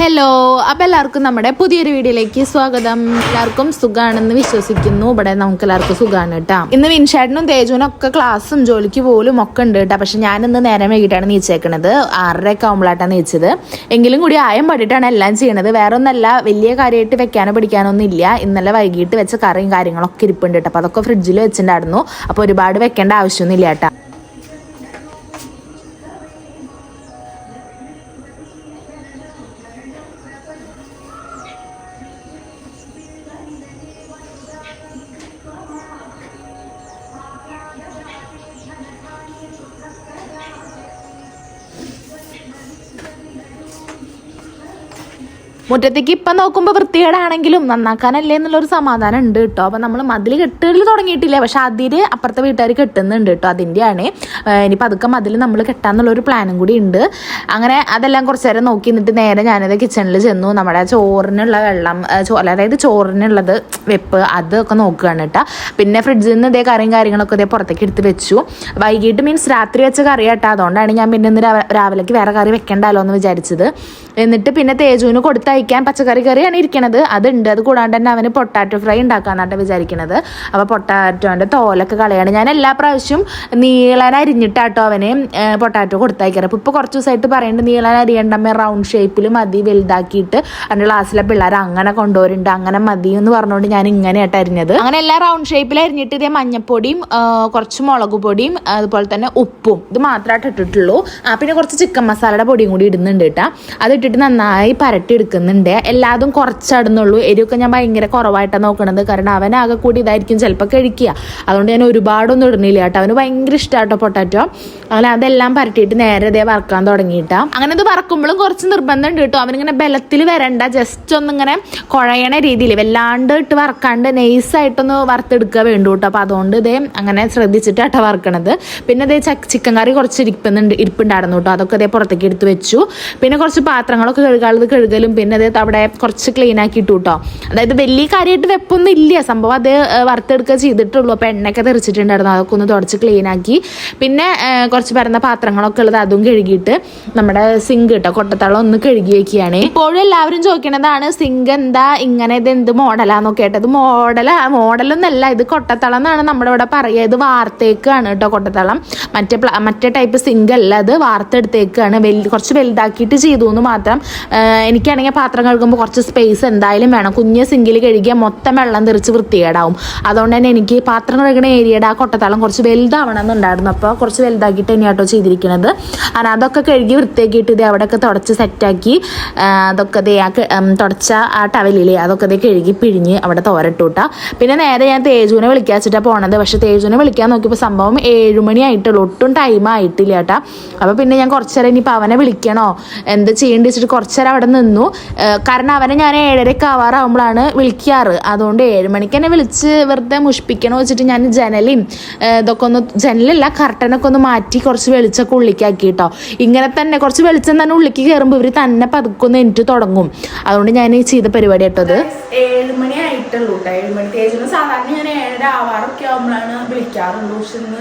Hello അപ്പം എല്ലാവർക്കും നമ്മുടെ പുതിയൊരു വീഡിയോയിലേക്ക് സ്വാഗതം. എല്ലാവർക്കും സുഖാണെന്ന് വിശ്വസിക്കുന്നു. ഇവിടെ നമുക്ക് എല്ലാവർക്കും സുഖമാണ് കേട്ടോ. ഇന്ന് വിൻഷാട്ടിനും തേജുവിനും ഒക്കെ ക്ലാസ്സും ജോലിക്ക് പോലും ഒക്കെ ഉണ്ട് കേട്ടോ. പക്ഷെ ഞാൻ ഇന്ന് നേരം വൈകിട്ടാണ് നീച്ചേക്കണത്. ആറരയൊക്കെ ആകുമ്പോഴായിട്ടാണ് നീച്ചത്. എങ്കിലും കൂടി ആയം പടിയിട്ടാണ് എല്ലാം ചെയ്യണത്. വേറെ ഒന്നല്ല വലിയ കാര്യമായിട്ട് വെക്കാനോ പിടിക്കാനൊന്നും ഇല്ല. ഇന്നലെ വൈകിട്ട് വെച്ച കറിയും കാര്യങ്ങളൊക്കെ ഇരിപ്പുണ്ട് കേട്ടോ. അപ്പോൾ അതൊക്കെ ഫ്രിഡ്ജിൽ വെച്ചിട്ടുണ്ടായിരുന്നു. അപ്പോൾ ഒരുപാട് വെക്കേണ്ട ആവശ്യമൊന്നുമില്ല കേട്ടോ. മുറ്റത്തേക്ക് ഇപ്പം നോക്കുമ്പോൾ വൃത്തികേടാണെങ്കിലും നന്നാക്കാനല്ലേ എന്നുള്ളൊരു സമാധാനം ഉണ്ട് കേട്ടോ. അപ്പം നമ്മൾ മതിൽ കെട്ടുകളിൽ തുടങ്ങിയിട്ടില്ല. പക്ഷെ അതിൽ അപ്പുറത്തെ വീട്ടുകാർ കെട്ടുന്നുണ്ട് കേട്ടോ. അതിന്റെയാണ് ഇനി പതുക്കെ മതിൽ നമ്മൾ കെട്ടാന്നുള്ളൊരു പ്ലാനും കൂടി ഉണ്ട്. അങ്ങനെ അതെല്ലാം കുറച്ച് നേരം നോക്കി നിന്നിട്ട് നേരെ ഞാനത് കിച്ചണിൽ ചെന്നു. നമ്മുടെ ചോറിനുള്ള വെള്ളം അതായത് ചോറിനുള്ളത് വെപ്പ് അതൊക്കെ നോക്കുകയാണ് കേട്ടോ. പിന്നെ ഫ്രിഡ്ജിൽ നിന്ന് ഇതേ കറിയും കാര്യങ്ങളൊക്കെ ഇതേ പുറത്തേക്ക് എടുത്ത് വെച്ചു. വൈകിട്ട് മീൻസ് രാത്രി വെച്ച കറി കേട്ടോ. അതുകൊണ്ടാണ് ഞാൻ പിന്നെ ഇന്ന് രാവിലേക്ക് വേറെ കറി വെക്കണ്ടല്ലോ എന്ന് വിചാരിച്ചത്. എന്നിട്ട് പിന്നെ തേജുവിന് കൊടുത്തയക്കാൻ പച്ചക്കറി കറിയാണ് ഇരിക്കണത്. അതുണ്ട്. അത് കൂടാണ്ട് തന്നെ അവന് പൊട്ടാറ്റോ ഫ്രൈ ഉണ്ടാക്കാന്നാട്ട് വിചാരിക്കണത്. അപ്പോൾ പൊട്ടാറ്റോന്റെ തോലൊക്കെ കളയാണ്. ഞാൻ എല്ലാ പ്രാവശ്യം നീളൻ അരിഞ്ഞിട്ടാട്ടോ അവന് പൊട്ടാറ്റോ കൊടുത്തയക്കാറ് അപ്പോൾ ഇപ്പോൾ കുറച്ച് ദിവസമായിട്ട് പറയുന്നുണ്ട് നീളനരിയണ്ടമ്മ റൗണ്ട് ഷേപ്പിൽ മതി വലുതാക്കിയിട്ട്. അതിന്റെ ക്ലാസ്സിലെ പിള്ളേർ അങ്ങനെ കൊണ്ടുവരുന്നുണ്ട് അങ്ങനെ മതി എന്ന് പറഞ്ഞുകൊണ്ട് ഞാൻ ഇങ്ങനെയായിട്ട് അരിഞ്ഞത്. അങ്ങനെ എല്ലാ റൗണ്ട് ഷേപ്പിൽ അരിഞ്ഞിട്ട് ഇതേ മഞ്ഞപ്പൊടിയും കുറച്ച് മുളക് പൊടിയും അതുപോലെ തന്നെ ഉപ്പും ഇത് മാത്രമായിട്ട് ഇട്ടിട്ടുള്ളൂ. പിന്നെ കുറച്ച് ചിക്കൻ മസാലയുടെ പൊടിയും കൂടി ഇടുന്നുണ്ട് കേട്ടോ. അത് ഇട്ടിട്ട് നന്നായി പരട്ടി എടുക്കുന്നുണ്ട് എല്ലാതും കുറച്ചടുന്നുള്ളൂ. എരിവൊക്കെ ഞാൻ ഭയങ്കര കുറവായിട്ടാണ് നോക്കണത്. കാരണം അവനാകെ കൂടി ഇതായിരിക്കും ചിലപ്പോൾ കഴിക്കുക. അതുകൊണ്ട് ഞാൻ ഒരുപാടൊന്നും ഇടുന്നില്ല കേട്ടോ. അവന് ഭയങ്കര ഇഷ്ടമാട്ടോ പൊട്ടാറ്റോ. അങ്ങനെ അതെല്ലാം പരട്ടിയിട്ട് നേരെ ഇതേ വറക്കാൻ തുടങ്ങിയിട്ടാ. അങ്ങനെ ഇത് വറക്കുമ്പോഴും കുറച്ച് നിർബന്ധം ഉണ്ട് കേട്ടോ. അവനിങ്ങനെ ബലത്തിൽ വരണ്ട. ജസ്റ്റ് ഒന്നിങ്ങനെ കുഴയണ രീതിയിൽ വല്ലാണ്ട് ഇട്ട് വറക്കാണ്ട് നൈസായിട്ടൊന്ന് വറുത്തെടുക്കുക വേണ്ടു കേട്ടോ. അപ്പോൾ അതുകൊണ്ട് ഇതേ അങ്ങനെ ശ്രദ്ധിച്ചിട്ടാട്ടോ വറക്കണത്. പിന്നെ ഇതേ ചിക്കൻ കറി കുറച്ച് ഇരിപ്പുന്നുണ്ട് ഇരിപ്പുണ്ടായിരുന്നു കേട്ടോ. അതൊക്കെ ഇതേ പുറത്തേക്ക് എടുത്ത് വെച്ചു. പിന്നെ കുറച്ച് പാത്രങ്ങളൊക്കെ കഴുകാനുള്ളത് കഴുകലും പിന്നെ അതേ അവിടെ കുറച്ച് ക്ലീൻ ആക്കി ഇട്ടു കേട്ടോ അതായത് വലിയ കാര്യമായിട്ട് വെപ്പൊന്നും ഇല്ല. സംഭവം അത് വറുത്തെടുക്കുക ചെയ്തിട്ടുള്ളൂ. അപ്പോൾ എണ്ണയൊക്കെ തെറിച്ചിട്ടുണ്ടായിരുന്നു. അതൊക്കെ ഒന്ന് തുടച്ച് ക്ലീൻ ആക്കി. പിന്നെ കുറച്ച് പരന്ന പാത്രങ്ങളൊക്കെ ഉള്ളത് അതും കഴുകിയിട്ട് നമ്മുടെ സിങ്ക് കേട്ടോ കൊട്ടത്തളം ഒന്ന് കഴുകി വെക്കുകയാണ്. ഇപ്പോഴും എല്ലാവരും ചോദിക്കണതാണ് സിങ്ക് എന്താ? ഇങ്ങനെ ഇത് എന്ത് മോഡലാന്നൊക്കെ കേട്ടത് മോഡല മോഡലൊന്നല്ല ഇത് കൊട്ടത്തളം എന്നാണ് നമ്മുടെ ഇവിടെ പറയുക. ഇത് വാർത്തേക്കാണ് കേട്ടോ കൊട്ടത്തളം. മറ്റേ മറ്റേ ടൈപ്പ് സിങ്ക് അല്ല. അത് വാർത്തെടുത്തേക്കാണ്. വലുത് കുറച്ച് വലുതാക്കിയിട്ട് ചെയ്തു എന്ന് മാത്രം ഏഹ് എനിക്കാണെങ്കിൽ പാത്രം കഴുകുമ്പോൾ കുറച്ച് സ്പേസ് എന്തായാലും വേണം. കുഞ്ഞ് സിങ്കിൽ കഴുകിയാൽ മൊത്തം വെള്ളം തെറിച്ച് വൃത്തികേടാവും. അതുകൊണ്ട് തന്നെ എനിക്ക് പാത്രം കഴുകുന്ന ഏരിയയുടെ ആ കൊട്ടത്താളം കുറച്ച് വലുതാവണം എന്നുണ്ടായിരുന്നു അപ്പോൾ കുറച്ച് വലുതാക്കിയിട്ട് തന്നെയാണ് കേട്ടോ ചെയ്തിരിക്കുന്നത് അങ്ങനെ അതൊക്കെ കഴുകി വൃത്തിയാക്കിയിട്ട് ഇത് അവിടെയൊക്കെ തുടച്ച് സെറ്റാക്കി അതൊക്കെ ദേ ആ തുടച്ച ആ ടവലിലെ അതൊക്കെ ദേ കഴുകി പിഴിഞ്ഞ് അവിടെ തോരട്ടൂട്ട. പിന്നെ നേരെ ഞാൻ തേജുവിനെ വിളിക്കാൻ വെച്ചിട്ടാണ് പോണത്. പക്ഷെ തേജുവിനെ വിളിക്കാൻ നോക്കിയപ്പോൾ സംഭവം ഏഴുമണി ആയിട്ടുള്ളൂ. ഒട്ടും ടൈം ആയിട്ടില്ല ചേട്ടാ അപ്പോൾ പിന്നെ ഞാൻ കുറച്ച് നേരം ഇനിയിപ്പോൾ അവനെ വിളിക്കണോ? എന്ത് ചെയ്യേണ്ടി വെച്ചിട്ട് കുറച്ച് നേരം അവിടെ നിന്നു. കാരണം അവനെ ഞാൻ ഏഴരയ്ക്ക് ആവാറാകുമ്പോഴാണ് വിളിക്കാറ്. അതുകൊണ്ട് ഏഴ് മണിക്ക് എന്നെ വിളിച്ച് വെറുതെ മുഷിപ്പിക്കണോ വെച്ചിട്ട് ഞാൻ ജനലും ഇതൊക്കെ ഒന്ന് ജനലല്ല കർട്ടനൊക്കെ ഒന്ന് മാറ്റി കുറച്ച് വെളിച്ചൊക്കെ ഉള്ളിക്കാക്കി കേട്ടോ ഇങ്ങനെ തന്നെ കുറച്ച് വെളിച്ചം തന്നെ ഉള്ളിക്ക് കയറുമ്പോൾ ഇവർ തന്നെ പതുക്കൊന്ന് എനിക്ക് തുടങ്ങും. അതുകൊണ്ട് ഞാൻ ഈ ചെയ്ത പരിപാടി കേട്ടത്. ഏഴ് മണി ആയിട്ടുള്ളൂ കേട്ടോ ഏഴ് മണി സാധാരണ ഞാൻ ഏഴര ആവാറൊക്കെ ആകുമ്പോഴാണ് വിളിക്കാറുള്ളൂ. പക്ഷെ ഇന്ന്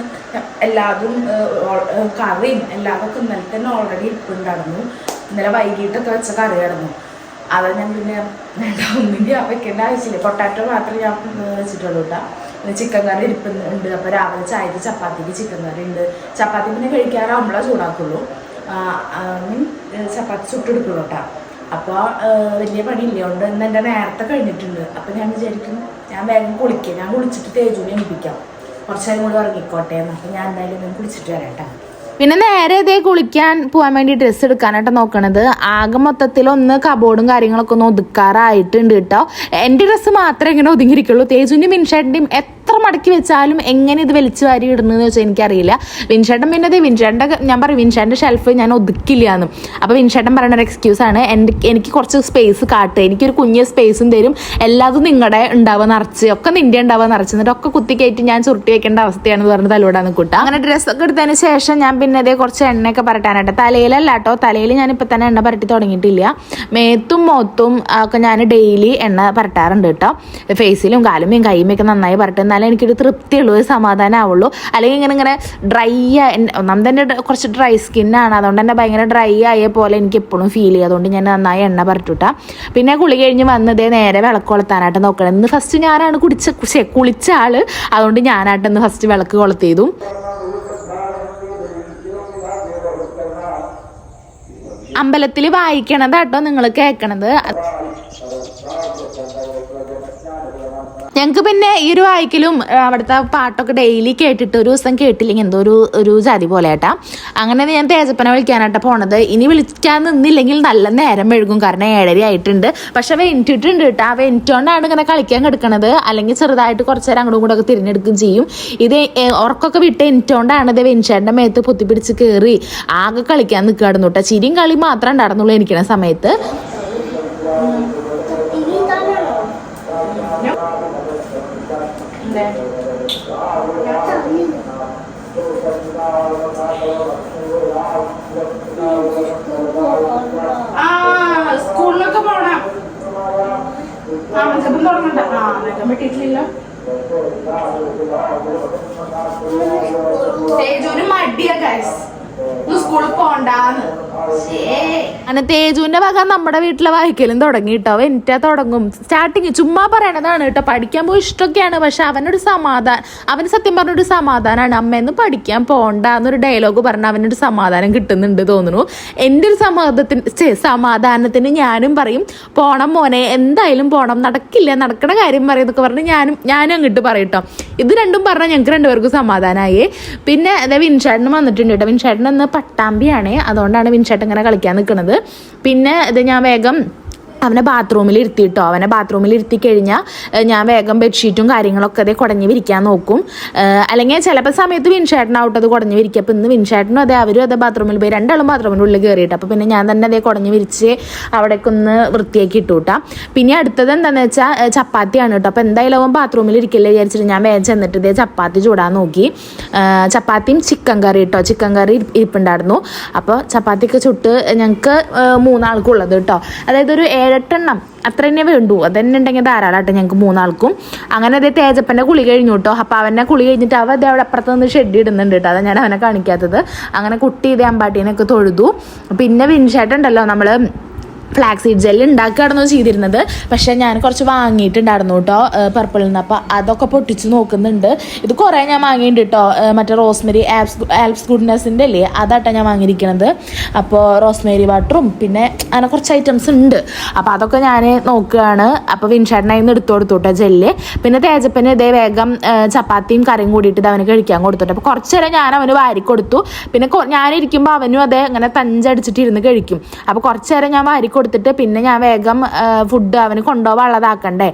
എല്ലാതും കറിയും എല്ലാതൊക്കെ ഇന്നലെ തന്നെ ഓൾറെഡി ഇരിപ്പുണ്ടായിരുന്നു ഇന്നലെ വൈകിട്ടൊക്കെ വെച്ച കറി കിടന്നു. അത് ഞാൻ പിന്നെ വേണ്ട ഒന്നിന്റെ വെക്കേണ്ട ആവശ്യമില്ല. പൊട്ടാറ്റോ മാത്രമേ ഞാൻ വെച്ചിട്ടുള്ളൂ കേട്ടോ ചിക്കൻ കറി ഇരിപ്പുണ്ട് അപ്പോൾ രാവിലെ ചായക്ക് ചപ്പാത്തിക്ക് ചിക്കൻ കറി ഉണ്ട്. ചപ്പാത്തി പിന്നെ കഴിക്കാറാകുമ്പോഴേ ചൂടാക്കുള്ളൂ. മീൻ ചപ്പാത്തി ചുട്ടെടുക്കുള്ളൂ കേട്ടോ അപ്പോൾ വലിയ പണി അതുകൊണ്ട് ഇന്ന് എന്റെ നേരത്തെ കഴിഞ്ഞിട്ടുണ്ട്. അപ്പോൾ ഞാൻ വിചാരിക്കും ഞാൻ വേഗം കുളിക്കാം. ഞാൻ കുളിച്ചിട്ട് തേജുവിനെ എണിപ്പിക്കാം. കുറച്ച് നേരം കൂടി ഉറങ്ങിക്കോട്ടെ എന്ന്. ഞാൻ എന്തായാലും കുളിച്ചിട്ട് വരാം കേട്ടോ പിന്നെ നേരെ ഇതേ കുളിക്കാൻ പോകാൻ വേണ്ടി ഡ്രസ്സ് എടുക്കാനായിട്ട് നോക്കണത്. ആകെ മൊത്തത്തിൽ ഒന്ന് കബോർഡും കാര്യങ്ങളൊക്കെ ഒന്ന് ഒതുക്കാറായിട്ടുണ്ട് കേട്ടോ എന്റെ ഡ്രസ്സ് മാത്രമേ ഇങ്ങനെ ഒതുങ്ങിയിരിക്കുള്ളൂ. തേജുവിന്റെയും മിൻഷേട്ടിന്റെയും എത്ര മടക്കി വെച്ചാലും എങ്ങനെ ഇത് വലിച്ചു വാരി ഇടുന്നതെന്ന് വെച്ചാൽ എനിക്കറിയില്ല. വിൻഷേട്ടൻ പിന്നെ ഇത് വിൻഷേട്ടന്റെ ഞാൻ പറയും വിൻഷേട്ടന്റെ ഷെൽഫ് ഞാൻ ഒതുക്കില്ല എന്ന് അപ്പോൾ വിൻഷേട്ടൻ പറയുന്ന ഒരു എക്സ്ക്യൂസ് ആണ് എനിക്ക് കുറച്ച് സ്പേസ് കാട്ടുക എനിക്കൊരു കുഞ്ഞ് സ്പേസും തരും. എല്ലാതും നിങ്ങളുടെ ഉണ്ടാവുക നിറച്ച്. ഒക്കെ നിന്റെ ഉണ്ടാവുക നിറച്ച്. എന്നിട്ട് ഒക്കെ കുത്തി കയറ്റി ഞാൻ ചുരുട്ടി വെക്കേണ്ട അവസ്ഥയാണെന്ന് പറഞ്ഞ് തലോടാന്ന് കൂട്ടുക അങ്ങനെ ഡ്രസ്സൊക്കെ എടുത്തതിന് ശേഷം ഞാൻ പിന്നെ അതേ കുറച്ച് എണ്ണയൊക്കെ പരട്ടാനായിട്ട്. തലയിലല്ല കേട്ടോ തലയിൽ ഞാൻ ഇപ്പം തന്നെ എണ്ണ പരട്ടി തുടങ്ങിയിട്ടില്ല. മേത്തും മോത്തും ഒക്കെ ഞാൻ ഡെയിലി എണ്ണ പരട്ടാറുണ്ട് കേട്ടോ ഫേസിലും കൈമേയും ഒക്കെ നന്നായി പരട്ടും. എന്നാലേ എനിക്കൊരു തൃപ്തിയുള്ളൂ ഒരു സമാധാനമാവുള്ളൂ അല്ലെങ്കിൽ ഇങ്ങനെ ഇങ്ങനെ ഡ്രൈ ഒന്നാമത് തന്നെ കുറച്ച് ഡ്രൈ സ്കിന്നാണ് അതുകൊണ്ട് തന്നെ ഭയങ്കര ഡ്രൈ ആയ പോലെ എനിക്ക് എപ്പോഴും ഫീൽ ചെയ്യും. അതുകൊണ്ട് ഞാൻ നന്നായി എണ്ണ പരട്ടുട്ടാ പിന്നെ കുളി കഴിഞ്ഞ് വന്നതേ നേരെ വിളക്ക് കൊളുത്താനായിട്ട് നോക്കണം. ഇന്ന് ഫസ്റ്റ് ഞാനാണ് കുടിച്ച കുളിച്ച ആൾ. അതുകൊണ്ട് ഞാനായിട്ട് ഇന്ന് ഫസ്റ്റ് വിളക്ക് കൊളുത്തിയതും. അമ്പലത്തിൽ വായിക്കണത് കേട്ടോ നിങ്ങൾ കേൾക്കണത് ഞങ്ങൾക്ക് പിന്നെ ഈ ഒരു വായിക്കലും അവിടുത്തെ പാട്ടൊക്കെ ഡെയിലി കേട്ടിട്ട് ഒരു ദിവസം കേട്ടില്ലെങ്കിൽ എന്തോ ഒരു ഒരു ജാതി പോലെ ഏട്ടാ. അങ്ങനെ ഞാൻ തേജപ്പനെ വിളിക്കാനായിട്ട് പോണത്. ഇനി വിളിക്കാൻ നിന്നില്ലെങ്കിൽ നല്ല നേരം മെഴുകും കാരണം ഏഴര ആയിട്ടുണ്ട്. പക്ഷെ വെന്റിട്ടുണ്ട് കേട്ടോ. ആ വെന്റോണ്ടാണ് ഇങ്ങനെ കളിക്കാൻ കിടക്കണത്. അല്ലെങ്കിൽ ചെറുതായിട്ട് കുറച്ച് നേരം അങ്ങോട്ടും കൂടെ ഒക്കെ തിരിഞ്ഞെടുക്കും ചെയ്യും. ഇത് ഉറക്കൊക്കെ വിട്ട് എനിറ്റോണ്ടാണ് ഇത് വെൻചേട്ടന്റെ മേത്ത് പൊത്തിപ്പിടിച്ച് കയറി ആകെ കളിക്കാൻ നിൽക്കുകയായിരുന്നു കേട്ടോ. ചിരിയും കളി മാത്രമേ ഉണ്ടായിരുന്നുള്ളൂ എനിക്കണ സമയത്ത്. ആ സ്കൂളിലൊക്കെ പോണം. ആ മെച്ചപ്പം തുടങ്ങണ്ട. ആ പറ്റിയിട്ടില്ലല്ലോ. തേജുവിന് മടിയാ ഗൈസ് സ്കൂളിൽ പോണ്ടാന്ന്. ശേ അങ്ങനെ തേജുവിന്റെ വക നമ്മുടെ വീട്ടിലെ വായിക്കലും തുടങ്ങി കേട്ടോ എനിറ്റാ തുടങ്ങും. സ്റ്റാർട്ടിങ് ചുമ്മാ പറയണതാണ് കേട്ടോ. പഠിക്കാൻ പോയി ഇഷ്ടമൊക്കെയാണ് പക്ഷെ അവനൊരു സമാധാനം അവന് സത്യം പറഞ്ഞൊരു സമാധാനമാണ് അമ്മയെന്ന് പഠിക്കാൻ പോണ്ട എന്നൊരു ഡയലോഗ് പറഞ്ഞ അവനൊരു സമാധാനം കിട്ടുന്നുണ്ട് തോന്നുന്നു. എന്റെ ഒരു സമാധാനത്തിന് സമാധാനത്തിന് ഞാനും പറയും പോണം മോനെ എന്തായാലും പോണം. നടക്കില്ല നടക്കണ കാര്യം പറയുന്നൊക്കെ പറഞ്ഞ് ഞാനും ഞാനും അങ്ങോട്ട് പറയട്ടോ ഇത് രണ്ടും പറഞ്ഞാൽ ഞങ്ങൾക്ക് രണ്ടുപേർക്കും സമാധാനമായി പിന്നെ അതായത് വിൻചേട്ടൻ വന്നിട്ടുണ്ട് കേട്ടോ. വിൻഷേട്ടൻ ഇന്ന് പട്ടാമ്പിയാണ്. അതുകൊണ്ടാണ് വിൻഷേട്ടൻ ഇങ്ങനെ കളിക്കാൻ നിൽക്കുന്നത് പിന്നെ ഇത് ഞാൻ വേഗം അവനെ ബാത്റൂമിൽ ഇരുത്തിയിട്ടോ അവനെ ബാത്റൂമിൽ ഇരുത്തി കഴിഞ്ഞാൽ ഞാൻ വേഗം ബെഡ്ഷീറ്റും കാര്യങ്ങളൊക്കെ അതേ കുടഞ്ഞു വിരിക്കാൻ നോക്കും അല്ലെങ്കിൽ ചിലപ്പോൾ സമയത്ത് വിൻഷേട്ടനാവട്ടെ അത് കുടഞ്ഞു വിരിക്കുക അപ്പോൾ ഇന്ന് വിൻഷേട്ടനും അതെ അവരും അതെ ബാത്റൂമിൽ പോയി. രണ്ടാളും ബാത്റൂമിന്റെ ഉള്ളിൽ കയറിയിട്ട് അപ്പോൾ പിന്നെ ഞാൻ തന്നെ അതേ കുടഞ്ഞു വിരിച്ച് അവിടേക്ക് ഒന്ന് വൃത്തിയാക്കി ഇട്ടു കേട്ടോ പിന്നെ അടുത്തത് എന്താണെന്ന് വെച്ചാൽ ചപ്പാത്തിയാണ് കേട്ടോ അപ്പോൾ എന്തായാലും അവൻ ബാത്റൂമിൽ ഇരിക്കില്ല വിചാരിച്ചിട്ട് ഞാൻ വേഗം ചെന്നിട്ട് ഇതേ ചപ്പാത്തി ചൂടാൻ നോക്കി. ചപ്പാത്തിയും ചിക്കൻ കറി കേട്ടോ ചിക്കൻ കറി ഇരി- ഇരിപ്പുണ്ടായിരുന്നു. അപ്പോൾ ചപ്പാത്തിക്ക് ചുട്ട് ഞങ്ങൾക്ക് മൂന്നാൾക്കുള്ളത് കേട്ടോ അതായത് ഒരു ഏഴെട്ടെണ്ണം. അത്ര തന്നെ വേണ്ടു. തന്നെ ഉണ്ടെങ്കിൽ ധാരാളമായിട്ട് ഞങ്ങൾക്ക് മൂന്നാൾക്കും. അങ്ങനെ അതേ തേജപ്പന്റെ കുളി കഴിഞ്ഞു കേട്ടോ അപ്പോൾ അവനെ കുളി കഴിഞ്ഞിട്ട് അവ അതേ അവിടെ അപ്പുറത്ത് നിന്ന് ഷെഡ് ഇടുന്നുണ്ട് കേട്ടോ അതാണ് ഞാൻ അവനെ കാണിക്കാത്തത്. അങ്ങനെ കുട്ടി ഇതേ അമ്പാട്ടീനൊക്കെ തൊഴുതു. പിന്നെ വിൻഷേട്ടുണ്ടല്ലോ നമ്മൾ ഫ്ലാക്സ് സീഡ് ജെല്ല് ഉണ്ടാക്കുകയാണെന്ന് ചെയ്തിരുന്നത്. പക്ഷേ ഞാൻ കുറച്ച് വാങ്ങിയിട്ടുണ്ടായിരുന്നു കേട്ടോ പർപ്പിളിൽ നിന്ന് അപ്പോൾ അതൊക്കെ പൊട്ടിച്ച് നോക്കുന്നുണ്ട്. ഇത് കുറേ ഞാൻ വാങ്ങിയിട്ടുണ്ട് കേട്ടോ മറ്റേ റോസ്മെരി ആപ്സ് ആൽപ്സ് ഗുഡ്നെസ്സിന്റെ അല്ലേ അതാട്ടാണ് ഞാൻ വാങ്ങിയിരിക്കുന്നത് അപ്പോൾ റോസ്മേരി വാട്ടറും പിന്നെ അങ്ങനെ കുറച്ച് ഐറ്റംസ് ഉണ്ട്. അപ്പോൾ അതൊക്കെ ഞാൻ നോക്കുകയാണ്. അപ്പോൾ വിൻഷേട്ടനായി നിന്ന് എടുത്തു കൊടുത്തു കേട്ടോ ജെല്ല് പിന്നെ തേജപ്പന് ഇതേ വേഗം ചപ്പാത്തിയും കറിയും കൂടിയിട്ട് അവന് കഴിക്കാൻ കൊടുത്തിട്ട്. അപ്പോൾ കുറച്ച് നേരം ഞാൻ അവന് വാരി കൊടുത്തു. പിന്നെ ഞാനിരിക്കുമ്പോൾ അവനും അതേ അങ്ങനെ തഞ്ചടിച്ചിട്ട് ഇരുന്ന് കഴിക്കും. അപ്പോൾ കുറച്ച് നേരം ഞാൻ വാരി കൊടുത്തിട്ട് പിന്നെ ഞാൻ വേഗം ഫുഡ് അവന് കൊണ്ടോ വള്ളതാക്കണ്ടേ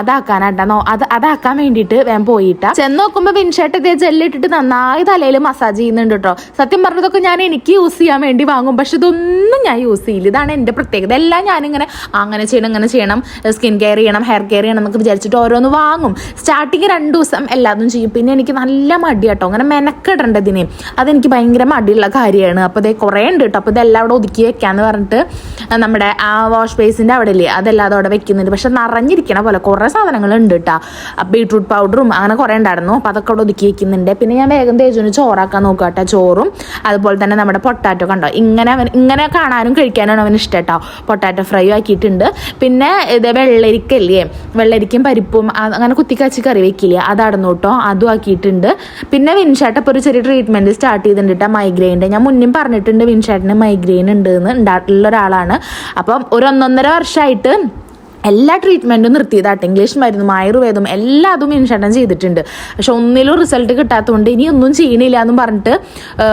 അതാക്കാനാട്ടോ. അത് അതാക്കാൻ വേണ്ടിയിട്ട് വേഗം പോയിട്ടാ. ചെന്ന് നോക്കുമ്പോൾ വിൻഷേട്ട് ഇതേ ജെല്ലിട്ടിട്ട് നന്നായി തലയിൽ മസാജ് ചെയ്യുന്നുണ്ട് കേട്ടോ സത്യം പറഞ്ഞതൊക്കെ ഞാൻ എനിക്ക് യൂസ് ചെയ്യാൻ വേണ്ടി വാങ്ങും. പക്ഷെ ഇതൊന്നും ഞാൻ യൂസ് ചെയ്യില്ല. ഇതാണ് എന്റെ പ്രത്യേകത. എല്ലാം ഞാനിങ്ങനെ അങ്ങനെ ചെയ്യണം ഇങ്ങനെ ചെയ്യണം. സ്കിൻ കെയർ ചെയ്യണം ഹെയർ കെയർ ചെയ്യണം എന്നൊക്കെ വിചാരിച്ചിട്ട് ഓരോന്ന് വാങ്ങും. സ്റ്റാർട്ടിങ് രണ്ട് ദിവസം എല്ലാതും ചെയ്യും. പിന്നെ എനിക്ക് നല്ല മടി കേട്ടോ അങ്ങനെ മെനക്കെടേണ്ടതിനെ അതെനിക്ക് ഭയങ്കര മടിയുള്ള കാര്യമാണ്. അപ്പോൾ ഇതേ കുറേ ഉണ്ട് കേട്ടോ അപ്പോൾ ഇതെല്ലാം അവിടെ ഒതുക്കി വെക്കാന്ന് പറഞ്ഞിട്ട് നമ്മുടെ ആ വാഷ് ബേസിന്റെ അവിടെ ഇല്ലേ അതെല്ലാം അവിടെ വെക്കുന്നുണ്ട് പക്ഷെ നിറഞ്ഞിരിക്കണ പോലെ കുറേ സാധനങ്ങൾ ഉണ്ട് കേട്ടോ ബീട്രൂട്ട് പൗഡറും അങ്ങനെ കുറേ ഉണ്ടായിരുന്നു. അപ്പോൾ അതൊക്കെ അവിടെ ഒതുക്കി വെക്കുന്നുണ്ട്. പിന്നെ ഞാൻ വേഗം തേജുവിന് ചോറാക്കാൻ നോക്കുക കേട്ടോ ചോറും അതുപോലെ തന്നെ നമ്മുടെ പൊട്ടാറ്റോ കണ്ടോ? ഇങ്ങനെ ഇങ്ങനെ കാണാനും കഴിക്കാനാണ് അവന് ഇഷ്ടം കേട്ടോ പൊട്ടാറ്റോ ഫ്രൈ ആക്കിയിട്ടുണ്ട്. പിന്നെ ഇത് വെള്ളരിക്കല്ലേ വെള്ളരിക്കും പരിപ്പും അങ്ങനെ കുത്തിക്കാച്ചി കറി വെക്കില്ലേ? അതാടുന്നു കേട്ടോ അതും ആക്കിയിട്ടുണ്ട്. പിന്നെ വിൻഷാട്ട് ഇപ്പോൾ ഒരു ചെറിയ ട്രീറ്റ്മെന്റ് സ്റ്റാർട്ട് ചെയ്തിട്ടുണ്ട് മൈഗ്രെയിന്റെ ഞാൻ മുന്നേ പറഞ്ഞിട്ടുണ്ട് വിൻഷാട്ടിന് മൈഗ്രെയിൻ ഉണ്ട് എന്ന് ഉണ്ടായിട്ടുള്ള ഒരാളാണ്. അപ്പം ഒരു ഒന്നൊന്നര വർഷമായിട്ട് എല്ലാ ട്രീറ്റ്മെന്റും നിർത്തിയതാട്ടെ. ഇംഗ്ലീഷ് മരുന്നും ആയുർവേദം എല്ലാതും ഇൻഷുറൻസ് ചെയ്തിട്ടുണ്ട്. പക്ഷെ ഒന്നിലും റിസൾട്ട് കിട്ടാത്തതുകൊണ്ട് ഇനി ഒന്നും ചെയ്യണില്ല എന്നും പറഞ്ഞിട്ട്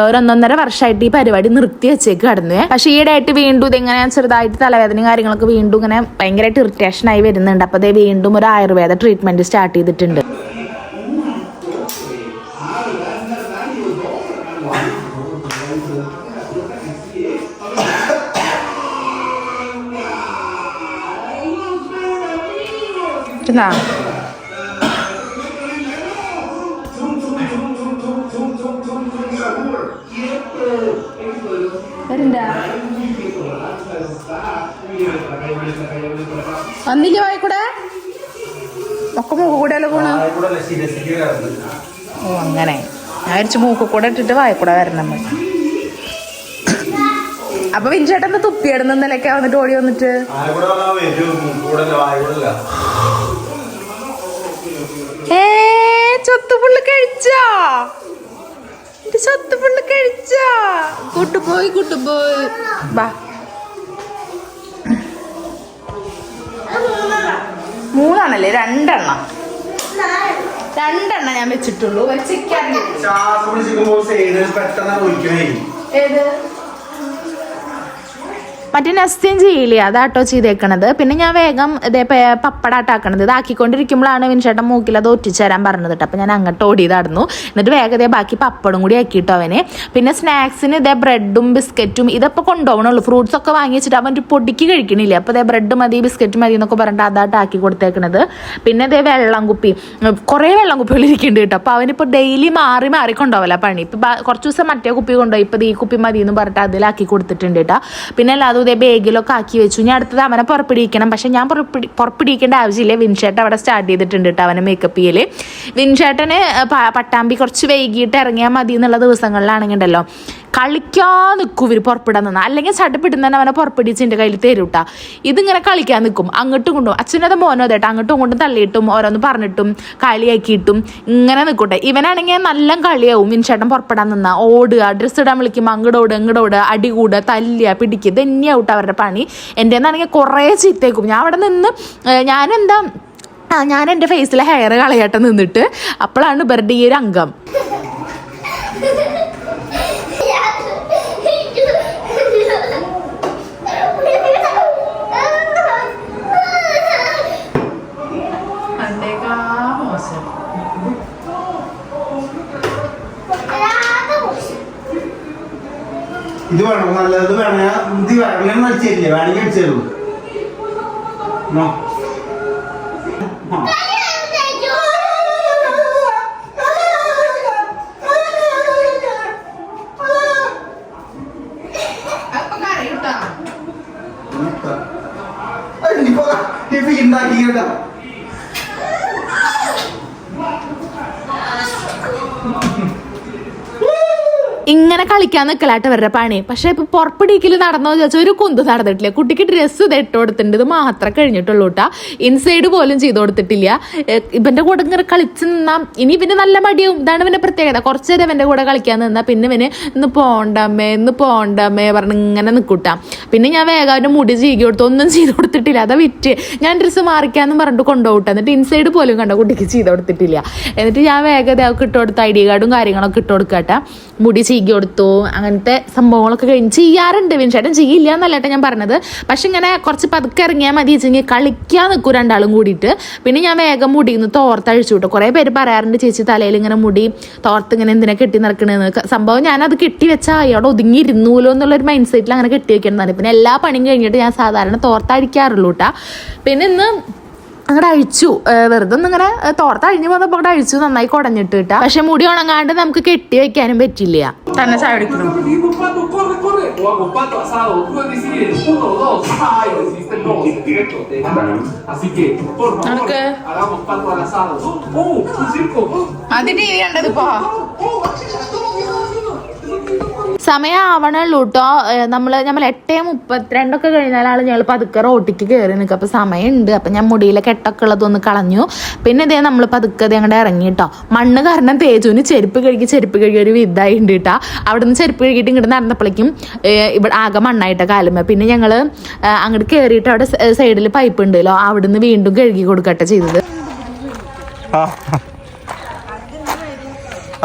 ഒരു ഒന്നൊന്നര വർഷമായിട്ട് ഈ പരിപാടി നിർത്തി വെച്ചേക്ക് കടന്നു. പക്ഷേ ഈയിടെയായിട്ട് വീണ്ടും ഇതെങ്ങനെ ചെറുതായിട്ട് തലവേദനയും കാര്യങ്ങളൊക്കെ വീണ്ടും ഇങ്ങനെ ഭയങ്കരമായിട്ട് ഇറിറ്റേഷൻ ആയി വരുന്നുണ്ട്. അപ്പോൾ അതേ വീണ്ടും ഒരു ആയുർവേദ ട്രീറ്റ്മെന്റ് സ്റ്റാർട്ട് ചെയ്തിട്ടുണ്ട്. വരണ്ട വന്നില്ല വായിക്കൂടെ? ഒക്കെ മൂക്ക് കൂടെയല്ലോ പോണ ഓ അങ്ങനെ. ഞാൻ മൂക്ക് കൂടെ ഇട്ടിട്ട് വായക്കൂടെ വരണം നമ്മൾ അപ്പൊ വിൻചേട്ടൻ തുപ്പിയിടുന്ന നിലയ്ക്കാ വന്നിട്ട് ഓടി വന്നിട്ട്? കഴിച്ചോ? എന്റെ ചൊത്ത് പുള്ളി കഴിച്ചോ? കൂട്ടു പോയി കൂട്ടു പോയി ബാ. മൂന്നാണല്ലേ? രണ്ടെണ്ണം. രണ്ടെണ്ണം ഞാൻ വെച്ചിട്ടുള്ളൂ. വെച്ചിരിക്കാൻ ഏത്? മറ്റേ നെസ്റ്റിൻ ചെയ്യില്ലേ? അതാട്ടോ ചെയ്തേക്കണത്. പിന്നെ ഞാൻ വേഗം ഇതേ പപ്പടാട്ടാക്കണത്. ഇതാക്കിക്കൊണ്ടിരിക്കുമ്പോഴാണ് വിൻചേട്ടൻ മൂക്കിൽ അത് ഒറ്റിച്ചു തരാൻ പറഞ്ഞത് കേട്ടോ. അപ്പം ഞാൻ അങ്ങോട്ട് ഓടിയതായിരുന്നു എന്നിട്ട് വേഗം ഇതേ ബാക്കി പപ്പടും കൂടി ആക്കിയിട്ടോ അവനെ. പിന്നെ സ്നാക്സിന് ഇതേ ബ്രെഡും ബിസ്ക്കറ്റും ഇതൊക്കെ കൊണ്ടുപോകണുള്ളൂ ഫ്രൂട്ട്സ് ഒക്കെ വാങ്ങി വെച്ചിട്ട് അവൻ പൊടിക്ക് കഴിക്കണില്ല? അപ്പോൾ ഇതേ ബ്രെഡ് മതി ബിസ്ക്കറ്റ് മതി എന്നൊക്കെ പറഞ്ഞിട്ട് അതായിട്ട് ആക്കി കൊടുത്തേക്കണത്. പിന്നെ ഇതേ വെള്ളം കുപ്പി. കുറേ വെള്ളം കുപ്പികൾ ഇരിക്കുന്നുണ്ട് കേട്ടോ. അപ്പോൾ അവനിപ്പോൾ ഡെയിലി മാറി മാറി കൊണ്ടുപോകല പണി. ഇപ്പം കുറച്ച് ദിവസം മറ്റേ കുപ്പി കൊണ്ടുപോയി ഇപ്പം ഈ കുപ്പി മതി എന്ന് പറഞ്ഞിട്ട് അതിലാക്കി കൊടുത്തിട്ടുണ്ട് കേട്ടോ. പിന്നെ അല്ലാതെ ഇതേ ബാഗിലൊക്കെ ആക്കി വെച്ചു. ഞാൻ അടുത്തത് അവനെ പുറപ്പിടിക്കണം പക്ഷെ ഞാൻ പുറപ്പിടി പുറപ്പിടിക്കേണ്ട ആവശ്യമില്ല. വിൻഷേട്ടൻ അവിടെ സ്റ്റാർട്ട് ചെയ്തിട്ടുണ്ട് കേട്ടോ അവനെ മേക്കപ്പ് ചെയ്യൽ. വിൻഷേട്ടന് പട്ടാമ്പി കുറച്ച് വൈകിട്ട് ഇറങ്ങിയാൽ മതി എന്നുള്ള ദിവസങ്ങളിലാണെങ്കിൽ ഉണ്ടല്ലോ കളിക്കാൻ നിൽക്കും ഇവർ പുറപ്പെടാൻ നിന്നാ. അല്ലെങ്കിൽ ചട്ടപ്പിടുന്ന തന്നെ അവനെ പുറപ്പെടിച്ച് എന്റെ കയ്യിൽ തരൂട്ട ഇതിങ്ങനെ കളിക്കാൻ നിൽക്കും. അങ്ങോട്ടും കൊണ്ടും അച്ഛനത് മോനോ അതേട്ടാ അങ്ങോട്ടും ഇങ്ങോട്ടും തള്ളിയിട്ടും ഓരോന്ന് പറഞ്ഞിട്ടും കളിയാക്കിയിട്ടും ഇങ്ങനെ നിൽക്കട്ടെ. ഇവനാണെങ്കിൽ നല്ല കളിയാവും. വിൻചേട്ടൻ പുറപ്പെടാൻ നിന്നാ. ഓടുക ഡ്രസ്സ് ഇടാൻ വിളിക്കുമ്പോൾ അങ്ങോട്ട് ഓടുക അടികൂടുക തല്ലുക പിടിക്കുക. തന്നെയാവട്ടെ അവരുടെ പണി. എന്റെ എന്നാണെങ്കിൽ കുറേ ചീത്തേക്കും. ഞാൻ അവിടെ നിന്ന് ഞാനെന്താ ആ ഞാൻ എന്റെ ഫേസിലെ ഹെയർ കളയട്ടെ നിന്നിട്ട്. അപ്പോഴാണ് ഈ ഒരു അംഗം. ഇത് വേണം നല്ലത് വേണം. ഇത് വേണം. അടിച്ചില്ലേ വേണമെങ്കിൽ അടിച്ചു തരൂ നോ. ആ. അത് ഇനിയിപ്പോ ഇനിയിപ്പോ ഉണ്ടാക്കി കേട്ടാ ഇങ്ങനെ കളിക്കാൻ നിൽക്കലാട്ട് അവരുടെ പണി. പക്ഷെ ഇപ്പൊ പുറപ്പിടിക്കൽ നടന്നോ ചോദിച്ചാൽ ഒരു കുന്ത് നടന്നിട്ടില്ല. കുട്ടിക്ക് ഡ്രസ്സ് ഇത് ഇട്ട് കൊടുത്തിട്ടുണ്ട്. ഇത് മാത്രമേ കഴിഞ്ഞിട്ടുള്ളൂ കേട്ടാ ഇൻസൈഡ് പോലും ചെയ്ത് കൊടുത്തിട്ടില്ല. ഇവന്റെ കൂടെ ഇങ്ങനെ കളിച്ച് നിന്നാം ഇനി പിന്നെ നല്ല മടിയും ഇതാണ് ഇവന്റെ പ്രത്യേകത. കുറച്ച് നേരം ഇവന്റെ കൂടെ കളിക്കാൻ നിന്നാ പിന്നെ ഇവന് ഇന്ന് പോണ്ടമ്മേ ഇന്ന് പോണ്ടമ്മേ പറഞ്ഞ് ഇങ്ങനെ നിൽക്കൂട്ടാം പിന്നെ ഞാൻ വേഗം മുടി ചീകി കൊടുത്തു. ഒന്നും ചെയ്ത് കൊടുത്തിട്ടില്ല. അതാ വിറ്റ്. ഞാൻ ഡ്രസ്സ് മാറിക്കാന്ന് പറഞ്ഞിട്ട് കൊണ്ടുപോട്ടെ എന്നിട്ട് ഇൻസൈഡ് പോലും കണ്ട കുട്ടിക്ക് ചെയ്ത് കൊടുത്തിട്ടില്ല. എന്നിട്ട് ഞാൻ വേഗത ഇട്ട് കൊടുത്ത ഐ ഡി കാർഡും കാര്യങ്ങളൊക്കെ ഇട്ട് കൊടുക്കട്ടെ. മുടി ചീകി കൊടുത്തു അങ്ങനത്തെ സംഭവങ്ങളൊക്കെ കഴിഞ്ഞ് ചെയ്യാറുണ്ട്. വിൻചേട്ടൻ ചെയ്യില്ല എന്നല്ലട്ടെ ഞാൻ പറഞ്ഞത്. പക്ഷെ ഇങ്ങനെ കുറച്ച് പതുക്കെ ഇറങ്ങിയാൽ മതി. വെച്ചെങ്കിൽ കളിക്കാൻ നിൽക്കും രണ്ടാളും കൂടിയിട്ട്. പിന്നെ ഞാൻ വേഗം മുടിയിൽ നിന്ന് തോർത്തഴിച്ചു വിട്ടു. കുറേ പേര് പറയാറുണ്ട് ചേച്ചി തലയിൽ ഇങ്ങനെ മുടി തോർത്ത് ഇങ്ങനെ എന്തിനാ കെട്ടി നടക്കണെന്ന് സംഭവം ഞാനത് കെട്ടി വെച്ചാൽ അവിടെ ഒതുങ്ങി ഇരുന്നൂലോ എന്നുള്ളൊരു മൈൻഡ് സെറ്റിൽ അങ്ങനെ കെട്ടി വെക്കേണ്ടതാണ്. പിന്നെ എല്ലാ പണിയും കഴിഞ്ഞിട്ട് ഞാൻ സാധാരണ തോർത്തഴിക്കാറുള്ളൂ കേട്ടാ പിന്നെ ഇന്ന് അങ്ങോട്ട് അഴിച്ചു. വെറുതെ ഒന്നും ഇങ്ങനെ തോർത്ത് അഴിഞ്ഞു പോകുന്ന അങ്ങോട്ട് അഴിച്ചു നന്നായി കുടഞ്ഞിട്ട് കിട്ടാ പക്ഷെ മുടി ഉണങ്ങാണ്ട് നമുക്ക് കെട്ടി വെക്കാനും പറ്റില്ല. തന്നെ അതിന്റെ ഇപ്പോ സമയം ആവണുള്ളൂ കേട്ടോ നമ്മൾ നമ്മൾ എട്ടേ മുപ്പത്തിരണ്ടൊക്കെ കഴിഞ്ഞാലാണ് ഞങ്ങൾ പതുക്കെ റോട്ടിക്ക് കയറി നിൽക്കുക. അപ്പോൾ സമയമുണ്ട്. അപ്പം ഞാൻ മുടിയിലെ കെട്ടൊക്കെ ഉള്ളതൊന്ന് കളഞ്ഞു. പിന്നെ ഇതേ നമ്മൾ പതുക്കെ അങ്ങോട്ട് ഇറങ്ങി കേട്ടോ മണ്ണ് കാരണം തേജുവിന് ചെരുപ്പ് കഴുകി ചെരുപ്പ് കഴുകി ഒരു വിധായി ഉണ്ട് കേട്ടോ അവിടെ നിന്ന് ചെരുപ്പ് കഴുകിയിട്ട് ഇങ്ങോട്ട് നടന്നപ്പോഴേക്കും ഇവിടെ ആകെ മണ്ണായിട്ട കാലുമ പിന്നെ ഞങ്ങൾ അങ്ങോട്ട് കയറിയിട്ട് അവിടെ സൈഡിൽ പൈപ്പ് ഉണ്ടല്ലോ അവിടുന്ന് വീണ്ടും കഴുകി കൊടുക്കട്ടെ ചെയ്തത്.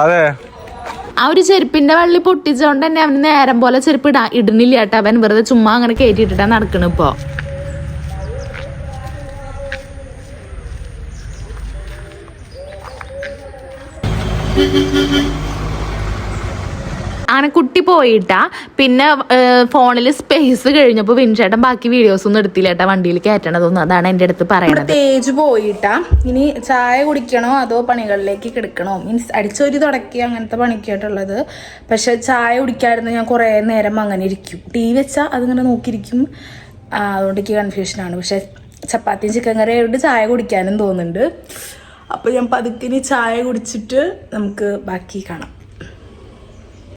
അതെ. ആ ഒരു ചെരുപ്പിന്റെ വള്ളി പൊട്ടിച്ചോണ്ട് തന്നെ അവന് നേരം പോലെ ചെരുപ്പ് ഇടാ ഇടുന്നില്ല കേട്ടോ. അവൻ വെറുതെ ചുമ്മാ അങ്ങനെ കയറ്റിയിട്ടാ നടക്കണ ഇപ്പൊ. അങ്ങനെ കുട്ടി പോയിട്ടാ. പിന്നെ ഫോണിൽ സ്പേസ് കഴിഞ്ഞപ്പോൾ വിൻചേട്ടൻ ബാക്കി വീഡിയോസ് ഒന്നും എടുത്തില്ല കേട്ടാ വണ്ടിയിൽ കയറ്റണതൊന്നും. അതാണ് എന്റെ അടുത്ത് പറയുന്നത് തേജ് പോയിട്ടാ. ഇനി ചായ കുടിക്കണോ അതോ പണികളിലേക്ക് കിടക്കണോ? മീൻസ് അടിച്ചൊരു തുടക്കി അങ്ങനത്തെ പണിക്കായിട്ടുള്ളത്. പക്ഷെ ചായ കുടിക്കാതിരുന്ന ഞാൻ കുറേ നേരം അങ്ങനെ ഇരിക്കും. ടി വി വെച്ചാൽ അതിങ്ങനെ നോക്കിയിരിക്കും. അതുകൊണ്ട് എനിക്ക് കൺഫ്യൂഷനാണ് പക്ഷെ ചപ്പാത്തിയും ചിക്കൻ കറി ആയിട്ട് ചായ കുടിക്കാനും തോന്നുന്നുണ്ട്. അപ്പോൾ ഞാൻ പതുക്കിനി ചായ കുടിച്ചിട്ട് നമുക്ക് ബാക്കി കാണാം.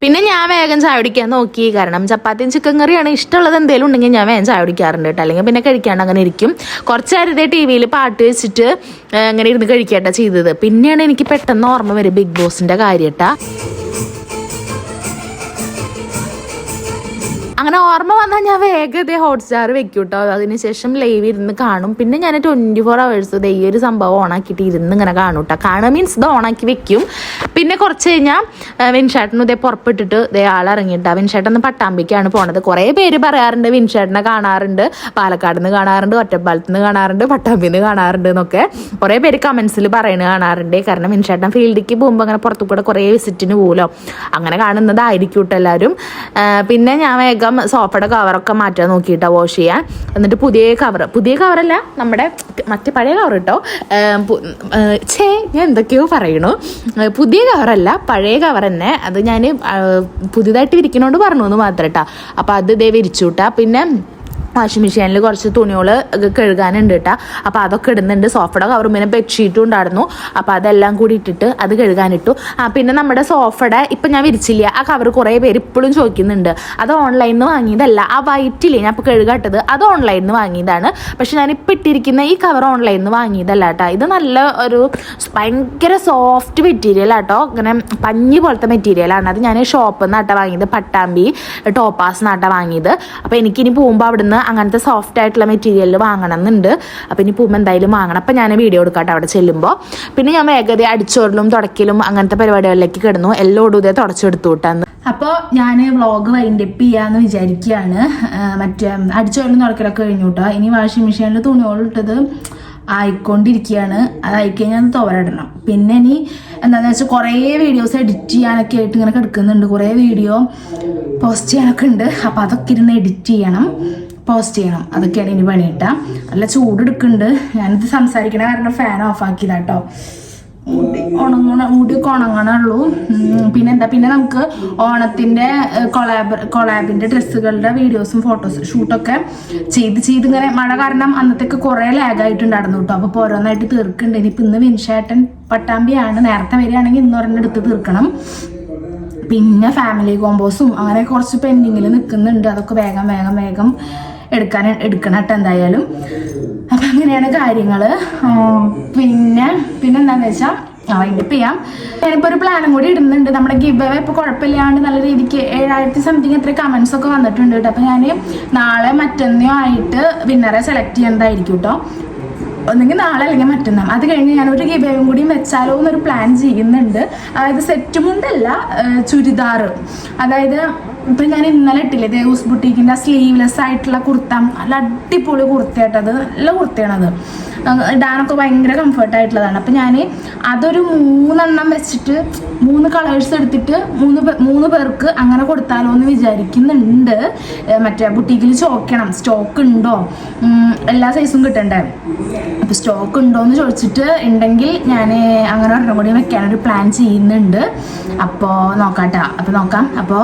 പിന്നെ ഞാൻ വേഗം ചായ കുടിക്കാൻ നോക്കി. കാരണം ചപ്പാത്തിയും ചിക്കൻ കറിയാണ് ഇഷ്ടമുള്ളത്. എന്തെങ്കിലും ഉണ്ടെങ്കിൽ ഞാൻ വേഗം ചായ കുടിക്കാറുണ്ട് കേട്ടോ. അല്ലെങ്കിൽ പിന്നെ കഴിക്കാണ്ട് അങ്ങനെ ഇരിക്കും. കുറച്ച് നേരത്തെ ടി വിയിൽ പാട്ട് വെച്ചിട്ട് അങ്ങനെ ഇരുന്ന് കഴിക്കട്ടെ ചെയ്തത്. പിന്നെയാണ് എനിക്ക് പെട്ടെന്ന് ഓർമ്മ വരും ബിഗ് ബോസിന്റെ കാര്യട്ടാ അങ്ങനെ ഓർമ്മ വന്നാൽ ഞാൻ വേഗം ഹോട്ട്സ്റ്റാർ വെക്കും കേട്ടോ അതിനുശേഷം ലൈവ് ഇരുന്ന് കാണും. പിന്നെ ഞാൻ ട്വന്റി ഫോർ അവേഴ്സ് ഈ ഒരു സംഭവം ഓണാക്കിയിട്ട് ഇരുന്ന് ഇങ്ങനെ കാണും കേട്ടോ കാണുക മീൻസ് ഇത് ഓണാക്കി വെക്കും. പിന്നെ കുറച്ച് കഴിഞ്ഞാൽ വിൻഷേട്ടനും ഇതേ പുറപ്പെട്ടിട്ട് ഇതേ ആളിറങ്ങിയിട്ടാ. വിൻഷേട്ടൻ ഒന്ന് പട്ടാമ്പിക്കാണ് പോണത്. കുറേ പേര് പറയാറുണ്ട് വിൻഷേട്ടനെ കാണാറുണ്ട്. പാലക്കാട് നിന്ന് കാണാറുണ്ട് ഒറ്റപ്പാലത്ത് നിന്ന് കാണാറുണ്ട് പട്ടാമ്പിൽ നിന്ന് കാണാറുണ്ട് എന്നൊക്കെ. കുറേ പേര് കമൻസിൽ പറയുന്നത് കാണാറുണ്ട്. കാരണം വിൻഷേട്ടൻ ഫീൽഡിലേക്ക് പോകുമ്പോൾ അങ്ങനെ പുറത്തു കൂടെ കുറേ വിസിറ്റിന് പോകുമല്ലോ അങ്ങനെ കാണുന്നതായിരിക്കും കേട്ടോ എല്ലാവരും പിന്നെ ഞാൻ വേഗം സോഫയുടെ കവറൊക്കെ മാറ്റാൻ നോക്കിയിട്ടാ വാഷ് ചെയ്യാൻ. എന്നിട്ട് പുതിയ കവർ പുതിയ കവറല്ല നമ്മുടെ മറ്റേ പഴയ കവർ കേട്ടോ ഛേ ഞാൻ എന്തൊക്കെയോ പറയണു. പുതിയ കവറല്ല പഴയ കവർ തന്നെ. അത് ഞാൻ പുതിയതായിട്ട് വിരിക്കണോണ്ട് പറഞ്ഞു എന്ന് മാത്രം കേട്ടോ അപ്പോൾ അത് ഇതേ വിരിച്ചു പിന്നെ വാഷിംഗ് മെഷീനിൽ കുറച്ച് തുണികൾ കഴുകാനുണ്ട് കേട്ടോ അപ്പോൾ അതൊക്കെ ഇടുന്നുണ്ട്. സോഫയുടെ കവറും പിന്നെ ബെഡ്ഷീറ്റും ഉണ്ടായിരുന്നു. അപ്പോൾ അതെല്ലാം കൂടി ഇട്ടിട്ട് അത് കഴുകാനിട്ടു. ആ പിന്നെ നമ്മുടെ സോഫയുടെ ഇപ്പം ഞാൻ വിരിച്ചില്ല ആ കവർ കുറേ പേര് ഇപ്പോഴും ചോദിക്കുന്നുണ്ട്. അത് ഓൺലൈനിൽ നിന്ന് വാങ്ങിയതല്ല ആ വൈറ്റില്ലേ ഞാൻ ഇപ്പോൾ കഴുകാട്ടത് അത് ഓൺലൈനിൽ നിന്ന് വാങ്ങിയതാണ്. പക്ഷെ ഞാൻ ഇപ്പം ഇട്ടിരിക്കുന്ന ഈ കവർ ഓൺലൈനിൽ നിന്ന് വാങ്ങിയതല്ല കേട്ടോ ഇത് നല്ല ഒരു ഭയങ്കര സോഫ്റ്റ് മെറ്റീരിയൽ ആട്ടോ. ഇങ്ങനെ പഞ്ഞി പോലത്തെ മെറ്റീരിയലാണ് അത് ഞാൻ ഷോപ്പിൽ നിന്നാട്ടാണ് വാങ്ങിയത്. പട്ടാമ്പി ടോപ്പാസ് നിന്നാട്ടോ വാങ്ങിയത്. അപ്പോൾ എനിക്കിനി പോകുമ്പോൾ അവിടുന്ന് അങ്ങനത്തെ സോഫ്റ്റ് ആയിട്ടുള്ള മെറ്റീരിയലിൽ വാങ്ങണം എന്നുണ്ട് അപ്പോൾ ഇനി പോകുമ്പോൾ എന്തായാലും വാങ്ങണം. അപ്പോൾ ഞാൻ വീഡിയോ എടുക്കാട്ടോ അവിടെ ചെല്ലുമ്പോൾ പിന്നെ ഞാൻ വേഗത അടിച്ചോറലും തുടക്കലും അങ്ങനത്തെ പരിപാടികളിലേക്ക് കിടന്നു. എല്ലോടും ഇതേ തുടച്ചെടുത്തു വിട്ടാന്ന് അപ്പോൾ ഞാൻ വ്ളോഗ് വൈൻഡപ്പ് ചെയ്യാമെന്ന് വിചാരിക്കുകയാണ് മറ്റേ അടിച്ചോലും തുടക്കലൊക്കെ കഴിഞ്ഞു കേട്ടോ ഇനി വാഷിംഗ് മെഷീനിൽ തുണികളിട്ടത് ആയിക്കൊണ്ടിരിക്കുകയാണ് അത് ആയിക്കഴിഞ്ഞാൽ അത് തോരടണം. പിന്നെ ഇനി എന്താണെന്ന് വെച്ചാൽ കുറേ വീഡിയോസ് എഡിറ്റ് ചെയ്യാനൊക്കെ ആയിട്ട് ഇങ്ങനെ കിടക്കുന്നുണ്ട്. കുറേ വീഡിയോ പോസ്റ്റ് ചെയ്യാനൊക്കെ ഉണ്ട്. അപ്പോൾ അതൊക്കെ ഇരുന്ന് എഡിറ്റ് ചെയ്യണം. പോസ്റ്റ് ചെയ്യണം. അതൊക്കെയാണ് ഇനി പണിയിട്ട. നല്ല ചൂടെടുക്കുന്നുണ്ട്. ഞാനിത് സംസാരിക്കണ കാരണം ഫാൻ ഓഫ് ആക്കിയതാട്ടോ. ഉണങ്ങണ മുടിയൊക്കെ ഉണങ്ങണുള്ളൂ. പിന്നെ എന്താ പിന്നെ നമുക്ക് ഓണത്തിന്റെ കൊളാബ് കൊളാബിന്റെ ഡ്രസ്സുകളുടെ വീഡിയോസും ഫോട്ടോസ് ഷൂട്ടൊക്കെ ചെയ്ത് ചെയ്ത് ഇങ്ങനെ മഴ കാരണം അന്നത്തേക്ക് കുറേ ലാഗ് ആയിട്ടുണ്ടായിരുന്നു കേട്ടോ അപ്പോൾ ഓരോന്നായിട്ട് തീർക്കുന്നുണ്ട്. ഇനിയിപ്പോൾ ഇന്ന് വിൻഷേട്ടൻ പട്ടാമ്പിയാണ്. നേരത്തെ വരികയാണെങ്കിൽ ഇന്ന് ഒരെണ്ണം എടുത്ത് തീർക്കണം. പിന്നെ ഫാമിലി കോമ്പോസും അങ്ങനെ കുറച്ച് പെൻഡിങ്ങിൽ നിൽക്കുന്നുണ്ട്. അതൊക്കെ വേഗം വേഗം വേഗം എടുക്കാൻ എടുക്കണം എന്തായാലും. അപ്പം അങ്ങനെയാണ് കാര്യങ്ങൾ പിന്നെ പിന്നെ എന്താണെന്ന് വെച്ചാൽ വൈൻഡപ്പ് ചെയ്യാം. ഞാനിപ്പോൾ ഒരു പ്ലാനും കൂടി ഇടുന്നുണ്ട്. നമ്മുടെ ഗിബ് ഇപ്പോൾ കുഴപ്പമില്ലാണ്ട് നല്ല രീതിക്ക് ഏഴായിരത്തി സംതിങ് എത്ര കമൻസ് ഒക്കെ വന്നിട്ടുണ്ട് കേട്ടോ. അപ്പോൾ ഞാൻ നാളെ മറ്റന്നോ ആയിട്ട് വിന്നറെ സെലക്ട് ചെയ്യുന്നതായിരിക്കും കേട്ടോ. ഒന്നെങ്കിൽ നാളെ അല്ലെങ്കിൽ മറ്റന്നാൾ. അത് കഴിഞ്ഞ് ഞാൻ ഒരു ഗിബയും കൂടി വെച്ചാലോ എന്നൊരു പ്ലാൻ ചെയ്യുന്നുണ്ട്. അതായത് സെറ്റ് മുണ്ടല്ല ചുരിദാർ. അതായത് ഇപ്പം ഞാൻ ഇന്നലെ ഇട്ടില്ലേ ദേവൂസ് ബുട്ടീക്കിന്റെ സ്ലീവ്ലെസ് ആയിട്ടുള്ള കുർത്ത. നല്ല അടിപൊളി കുർത്തയായിട്ടത്. നല്ല കുർത്തയാണത്. ഇടാനൊക്കെ ഭയങ്കര കംഫർട്ട് ആയിട്ടുള്ളതാണ്. അപ്പം ഞാൻ അതൊരു മൂന്നെണ്ണം വെച്ചിട്ട് മൂന്ന് കളേഴ്സ് എടുത്തിട്ട് മൂന്ന് മൂന്ന് പേർക്ക് അങ്ങനെ കൊടുത്താലോ എന്ന് വിചാരിക്കുന്നുണ്ട്. മറ്റേ ബുട്ടീക്കിൽ ചോദിക്കണം സ്റ്റോക്ക് ഉണ്ടോ? എല്ലാ സൈസും കിട്ടണ്ടേ? അപ്പോൾ സ്റ്റോക്ക് ഉണ്ടോ എന്ന് ചോദിച്ചിട്ട് ഉണ്ടെങ്കിൽ ഞാൻ അങ്ങനെ ഒരെണ്ണം കൂടി വെക്കാനൊരു പ്ലാൻ ചെയ്യുന്നുണ്ട്. അപ്പോൾ നോക്കാട്ടാ. അപ്പോൾ നോക്കാം. അപ്പോൾ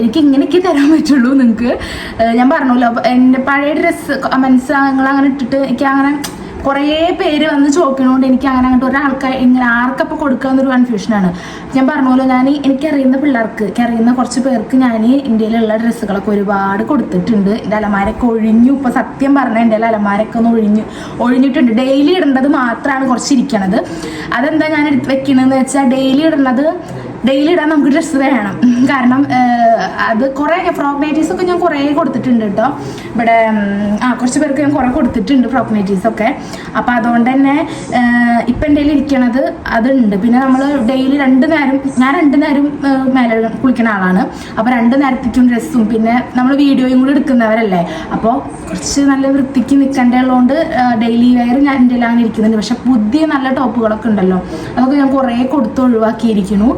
എനിക്ക് ഇങ്ങനെയൊക്കെ തരാൻ പറ്റുള്ളൂ നിങ്ങൾക്ക് ഞാൻ പറഞ്ഞല്ലോ എന്റെ പഴയ ഡ്രസ്സ് മനസ്സിലാകങ്ങൾ അങ്ങനെ ഇട്ടിട്ട് എനിക്ക് അങ്ങനെ കുറേ പേര് വന്ന് ചോദിക്കണോണ്ട് എനിക്ക് അങ്ങനെ അങ്ങോട്ട് ഒരാൾക്കാർ ഇങ്ങനെ ആർക്കപ്പോൾ കൊടുക്കാന്നൊരു കൺഫ്യൂഷനാണ് ഞാൻ പറഞ്ഞല്ലോ ഞാൻ എനിക്കറിയുന്ന പിള്ളേർക്ക് എനിക്കറിയുന്ന കുറച്ച് പേർക്ക് ഞാൻ ഇന്ത്യയിലുള്ള ഡ്രസ്സുകളൊക്കെ ഒരുപാട് കൊടുത്തിട്ടുണ്ട്. എന്റെ അലമാരൊക്കെ ഒഴിഞ്ഞു. ഇപ്പോൾ സത്യം പറഞ്ഞാൽ എന്റെ അലമാരൊക്കെ ഒന്ന് ഒഴിഞ്ഞു ഒഴിഞ്ഞിട്ടുണ്ട്. ഡെയിലി ഇടേണ്ടത് മാത്രമാണ് കുറച്ച് ഇരിക്കണത് അതെന്താ ഞാൻ എടുത്ത് വെക്കണതെന്ന് വെച്ചാൽ ഡെയിലി ഇടുന്നത് ഡെയിലി ഇടാൻ നമുക്ക് ഡ്രസ്സ് വേണം. കാരണം അത് കുറേ ഫ്രോക്ക് നൈറ്റീസ് ഒക്കെ ഞാൻ കുറേ കൊടുത്തിട്ടുണ്ട് കേട്ടോ ഇവിടെ ആ കുറച്ച് പേർക്ക് ഞാൻ കുറേ കൊടുത്തിട്ടുണ്ട് ഫ്രോക്ക് നൈറ്റീസ് ഒക്കെ. അപ്പോൾ അതുകൊണ്ട് തന്നെ ഇപ്പം എന്റെ കയ്യിൽ ഇരിക്കണത് അതുണ്ട്. പിന്നെ നമ്മൾ ഡെയിലി രണ്ട് നേരം ഞാൻ രണ്ട് നേരം മേലെ കുളിക്കുന്ന ആളാണ്. അപ്പോൾ രണ്ട് നേരത്തേക്കും ഡ്രസ്സും പിന്നെ നമ്മൾ വീഡിയോയും കൂടി എടുക്കുന്നവരല്ലേ. അപ്പോൾ കുറച്ച് നല്ല വൃത്തിക്ക് നിൽക്കേണ്ടതുകൊണ്ട് ഡെയിലി വെയർ ഞാൻ എന്റെ ഇരിക്കുന്നുണ്ട്. പക്ഷെ പുതിയ നല്ല ടോപ്പുകളൊക്കെ ഉണ്ടല്ലോ. അതൊക്കെ ഞാൻ കുറേ കൊടുത്ത് ഒഴിവാക്കിയിരിക്കുന്നു.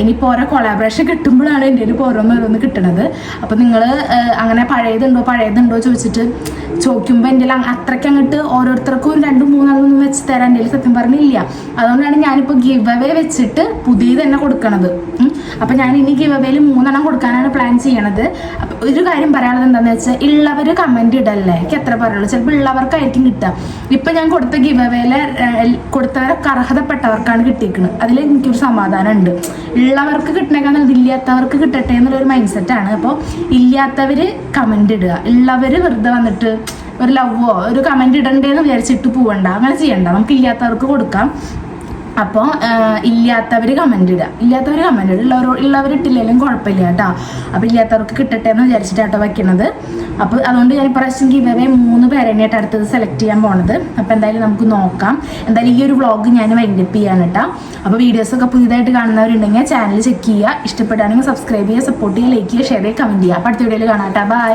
ഇനിയിപ്പോൾ ഓരോ കൊളാബറേഷൻ കിട്ടുമ്പോഴാണ് എന്റെ ഒരു ഓരോന്ന് ഓരോന്ന് കിട്ടണത്. അപ്പോൾ നിങ്ങൾ അങ്ങനെ പഴയതുണ്ടോ പഴയതുണ്ടോ ചോദിച്ചിട്ട് ചോദിക്കുമ്പോൾ എന്റെ അത്രയ്ക്ക് അങ്ങോട്ട് ഓരോരുത്തർക്കും ഒരു രണ്ടും മൂന്നാളൊന്നും വെച്ച് തരാൻ എന്റെ സത്യം പറഞ്ഞില്ല. അതുകൊണ്ടാണ് ഞാനിപ്പോൾ ഗിവ് അവേ വെച്ചിട്ട് പുതിയത് തന്നെ കൊടുക്കണത്. അപ്പം ഞാൻ ഇനി ഗിവ് അവേയിൽ മൂന്നെണ്ണം കൊടുക്കാനാണ് പ്ലാൻ ചെയ്യണത്. അപ്പം ഒരു കാര്യം പറയാനുള്ളത് എന്താണെന്ന് വെച്ചാൽ ഉള്ളവർ കമന്റ് ഇടല്ലേ? എനിക്ക് എത്ര പറയുള്ളൂ ചിലപ്പോൾ ഉള്ളവർക്കായിരിക്കും കിട്ടുക. ഇപ്പം ഞാൻ കൊടുത്ത ഗിവ് അവേയിലെ കൊടുത്തവരൊക്കെ അർഹതപ്പെട്ടവർക്കാണ് കിട്ടിയിരിക്കുന്നത് അതിൽ എനിക്കൊരു സമാധാനം ഉണ്ട് ഉള്ളവർക്ക് കിട്ടണേക്കാൾ ഇല്ലാത്തവർക്ക് കിട്ടട്ടെ എന്നുള്ളൊരു മൈൻഡ് സെറ്റാണ് അപ്പോൾ ഇല്ലാത്തവർ കമന്റ് ഇടുക. ഉള്ളവർ വെറുതെ വന്നിട്ട് ഒരു ലവോ ഒരു കമന്റ് ഇടണ്ടേന്ന് വിചാരിച്ചിട്ട് പോവണ്ട. അങ്ങനെ ചെയ്യണ്ട. നമുക്ക് ഇല്ലാത്തവർക്ക് കൊടുക്കാം. അപ്പോൾ ഇല്ലാത്തവർ കമന്റ് ഇടുക. ഇല്ലാത്തവർ കമന്റ് ഇടുക. ഉള്ളവർ ഉള്ളവർ ഇട്ടില്ലെങ്കിലും കുഴപ്പമില്ല കേട്ടോ. അപ്പോൾ ഇല്ലാത്തവർക്ക് കിട്ടട്ടെ എന്ന് വിചാരിച്ചിട്ടാട്ടോ വയ്ക്കുന്നത് അപ്പോൾ അതുകൊണ്ട് ഞാൻ ഇപ്രാവശ്യം ഗിവവേ മൂന്ന് പേരെന്നെയായിട്ട് അടുത്തത് സെലക്ട് ചെയ്യാൻ പോണത്. അപ്പോൾ എന്തായാലും നമുക്ക് നോക്കാം. എന്തായാലും ഈ ഒരു വ്ളോഗ് ഞാൻ വൈൻഡപ്പ് ചെയ്യാൻ കേട്ടോ. വീഡിയോസ് ഒക്കെ പുതിയതായിട്ട് കാണുന്നവരുണ്ടെങ്കിൽ ചാനൽ ചെക്ക് ചെയ്യുക. ഇഷ്ടപ്പെടുകയാണെങ്കിൽ സബ്സ്ക്രൈബ് ചെയ്യുക സപ്പോർട്ട് ചെയ്യുക ലൈക്ക് ചെയ്യുക ഷെയർ ചെയ്യുക കമന്റ് ചെയ്യുക. അപ്പോൾ അടുത്ത വീഡിയോയിൽ കാണാം കേട്ടോ. ബൈ